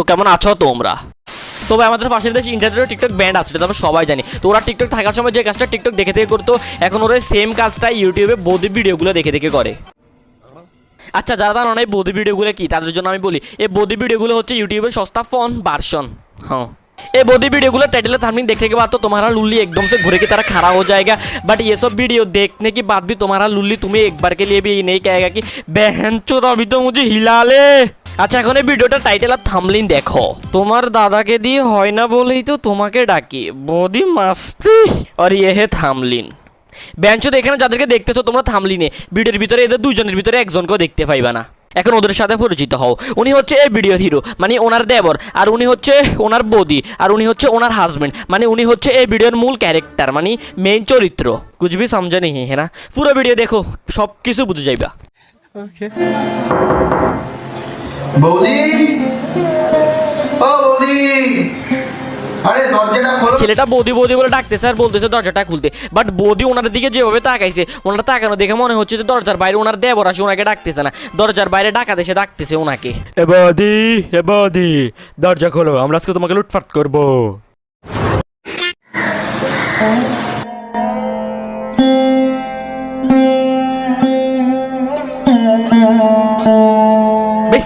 তো কেমন আছো তোমরা? তবে আমাদের পাশের দেশ ইন্ডিয়াতেও টিকটক ব্যান্ড আছে সেটা আমরা সবাই জানি। তো ওরা টিকটক থাকার সময় যে কাজটা টিকটক দেখে দেখে করতো, এখন ওরা সেম কাজটা ইউটিউবে বৌদি ভিডিওগুলো দেখে দেখে করে। আচ্ছা যারা তার অনেক বৌদি ভিডিওগুলো কি, তাদের জন্য আমি বলি, এই বৌদি ভিডিওগুলো হচ্ছে ইউটিউবের সস্তা ফোন বার্সন হ্যাঁ। এই বৌদি ভিডিওগুলো টাইটেলে থামিং দেখে के বাদ তো तुम्हारा লুল্লি একদম সে ঘুরে की তারা খারাপ হয়ে যায়গা বাট এসব ভিডিও দেখনে কি की बात भी तुम्हारा लुल्ली तुम्हें एक বি के लिए भी नहीं कहेगा তো बहन चो अभी আচ্ছা এখন এই ভিডিওটা টাইটেল আর থামলিন দেখো। তোমার দাদাকে দিয়ে হয় না বলেই তো তোমাকে ডাকি। বদি মাস্তি, আর ইয়ে হে থামলিন ব্যাঞ্চো এখানে যাদেরকে দেখতেছো, তোমরা থামলিনে ভিডিওর ভিতরে এদের দুজনের ভিতরে একজনকেও দেখতে পাইবা না। এখন ওদের সাথে পরিচিত হও। উনি হচ্ছে এই ভিডিওর হিরো মানে ওনার দেবর, আর উনি হচ্ছে ওনার বৌদি, আর উনি হচ্ছে ওনার হাজবেন্ড মানে উনি হচ্ছে এই ভিডিওর মূল ক্যারেক্টার মানে মেইন চরিত্র। ভি সমঝে নেই হ্যাঁ না? পুরো ভিডিও দেখো সব কিছু বুঝে যাইবা। বৌদি? ও বৌদি। আরে দরজাটা খোলো। ছেলেটা বৌদি বৌদি বলে ডাকতেছে আর বলতেছে দরজাটা খুলতে। বাট বৌদি ওনার দিকে যেভাবে তাকাইছে ওনার তাকানো দেখে মনে হচ্ছে যে দরজার বাইরে ওনার দেবর আসে ওনাকে ডাকতেছে না। দরজার বাইরে ডাকা দেশে ডাকতেছে ওনাকে। এ বৌদি এ বৌদি দরজা খোলো আমরা আজকে তোমাকে লুটফাট করব।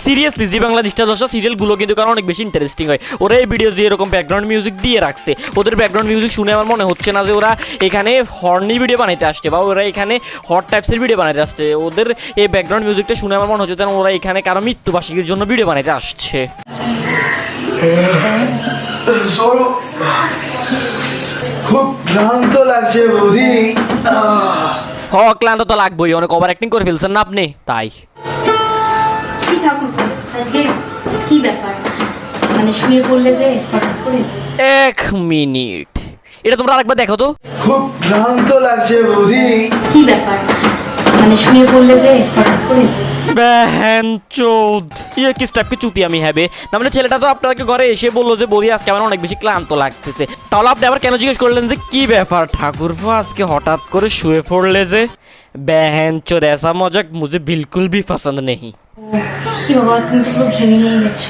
সিরিয়াসলি জি বাংলা ডিজিটাল দশটা সিরিয়ালগুলো কিন্তু কারণ অনেক বেশি ইন্টারেস্টিং হয়। ওরা এই ভিডিও যে এরকম ব্যাকগ্রাউন্ড মিউজিক দিয়ে রাখছে ওদের ব্যাকগ্রাউন্ড মিউজিক শুনে আমার মনে হচ্ছে না যে ওরা এখানে হর্নি ভিডিও বানাইতে আসছে বা ওরা এখানে হট টাইপসের ভিডিও বানাইতে আসছে। ওদের এই ব্যাকগ্রাউন্ড মিউজিকটা শুনে আমার মনে হচ্ছে যেন ওরা এখানে কারও মৃত্যুবার্ষিকীর জন্য ভিডিও বানাইতে আসছে। খুব ক্লান্ত লাগছে হ ক্লান্ত তো লাগবেই অনেক ওভার অ্যাক্টিং করে ফেলছেন না আপনি? তাই। কি ঠাকুর আজকে কি ব্যাপার? মানে শুয়ে পড়লে যে হঠাৎ করে? এক মিনিট। এটা তোমরা আরেকবার দেখো তো। খুব ক্লান্ত লাগছে বৌদি কি ব্যাপার? মানে শুয়ে পড়লে যে হঠাৎ করে? ব্যান চোদ। ইয়ে আমি হ্যাবে? মানে ছেলেটা তো আপনাকে ঘরে এসে বলল যে বৌদি আজকে আমার অনেক বেশি ক্লান্ত লাগতেছে। তাহলে আপনি আবার কেন জিজ্ঞেস করলেন যে কি ব্যাপার ঠাকুর আজকে হঠাৎ করে শুয়ে পড়লে যে? ব্যান চোদ এসা মজাক মুঝে বিলকুল भी পছন্দ নেই কি বাবা তুমি তো পুরো ঘেমে নিয়ে গেছো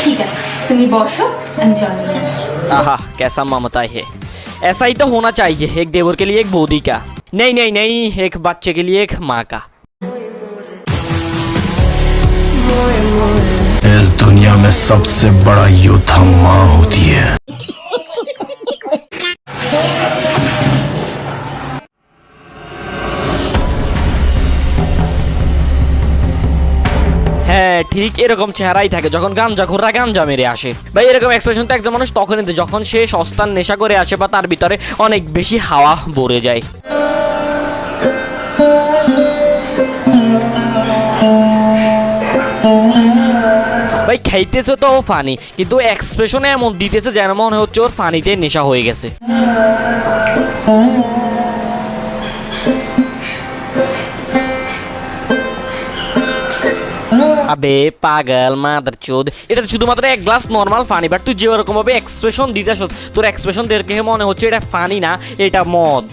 ঠিক আছে তুমি বসো আমি জল নিয়ে আসছি आहा कैसा ममता है ऐसा ही तो होना चाहिए एक देवर के लिए एक बोधी का नहीं नहीं नहीं एक बच्चे के लिए एक माँ का इस दुनिया में सबसे बड़ा योद्धा माँ होती है ঠিক এরকম চেহারাই থাকে, যখন গাঞ্জা ঘোররা গাঞ্জা মেরে আসে। বা এরকম এক্সপ্রেশন তো একজন মানুষ তখনই যখন সে সস্তান নেশা করে আসে বা তার ভিতরে অনেক বেশি হাওয়া ভরে যায়। ভাই, খাইতেছে তো ফানি, কিন্তু এক্সপ্রেশনে এমন দিতেছে যেন মনে হচ্ছে ওর ফানিতে নেশা হয়ে গেছে। আবে পাগল মাদার চোদ এটা শুধুমাত্র এক গ্লাস নর্মাল ফানি বাট তুই যে ওরকম ভাবে এক্সপ্রেশন দিতে তোর এক্সপ্রেশন দেখে মনে হচ্ছে এটা ফানি না, এটা মদ।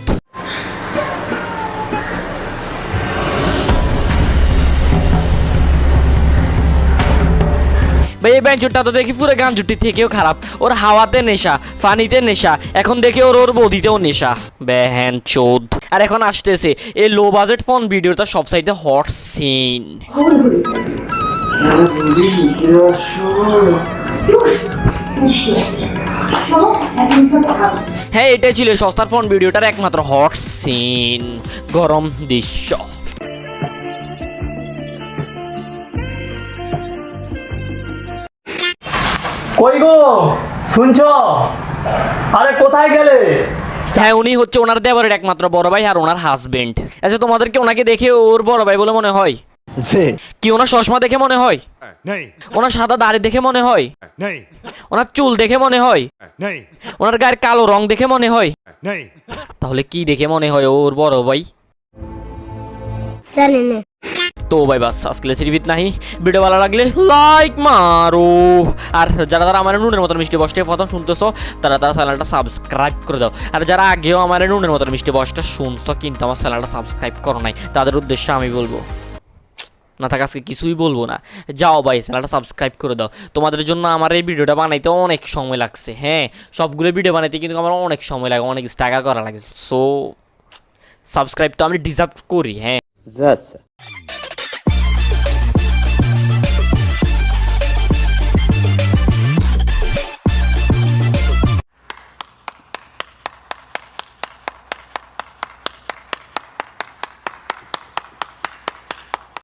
ভাই, এই ব্যাঞ্চুরটা তো দেখি পুরো গান জুটি থেকেও খারাপ। ওর হাওয়াতে নেশা ফানিতে নেশা, এখন দেখে ওর ওর বদিতেও নেশা। ব্যাহ্যান চোদ। আর এখন আসতেছে, এই লো বাজেট ফোন ভিডিওটা সব সাইডে হট সিন হ্যাঁ এটাই ছিল সস্তার ফোন ভিডিওটার একমাত্র হট সিন গরম দৃশ্য। কই গো? শুনছো? আরে কোথায় গেলে? হ্যাঁ উনি হচ্ছে ওনার দেবরের একমাত্র বড় ভাই আর ওনার হাজবেন্ড আচ্ছা তোমাদেরকে ওনাকে দেখে ওর বড় ভাই বলে মনে হয়? কি ওনার চশমা দেখে মনে হয়? ওনার সাদা দাড়ি দেখে মনে হয়? ওনার চুল দেখে মনে হয়? ওনার গায়ের কালো রং দেখে মনে হয়? তাহলে কি দেখে মনে হয় ওর বড় ভাই? তো ভাই বাস আজকে সিরিভিত নাহি। ভিডিও ভালো লাগলে লাইক মারো। আর যারা তারা আমার নুনের মতন মিষ্টি বসটা প্রথম শুনতেছো তারা তারা চ্যানেলটা সাবস্ক্রাইব করে দাও। আর যারা আগেও আমার নুনের মতন মিষ্টি বসটা শুনছো কিন্তু আমার চ্যানেলটা সাবস্ক্রাইব করো নাই তাদের উদ্দেশ্যে আমি বলব। না থাকা, আজকে কিছুই বলব না। যাও ভাই, চ্যানেলটা সাবস্ক্রাইব করে দাও। তোমাদের জন্য আমার এই ভিডিওটা বানাইতে অনেক সময় লাগছে হ্যাঁ? সবগুলো ভিডিও বানাইতে কিন্তু আমার অনেক সময় লাগে, অনেক টাকা করা লাগে। সো সাবস্ক্রাইব তো আমি ডিজার্ভ করি হ্যাঁ?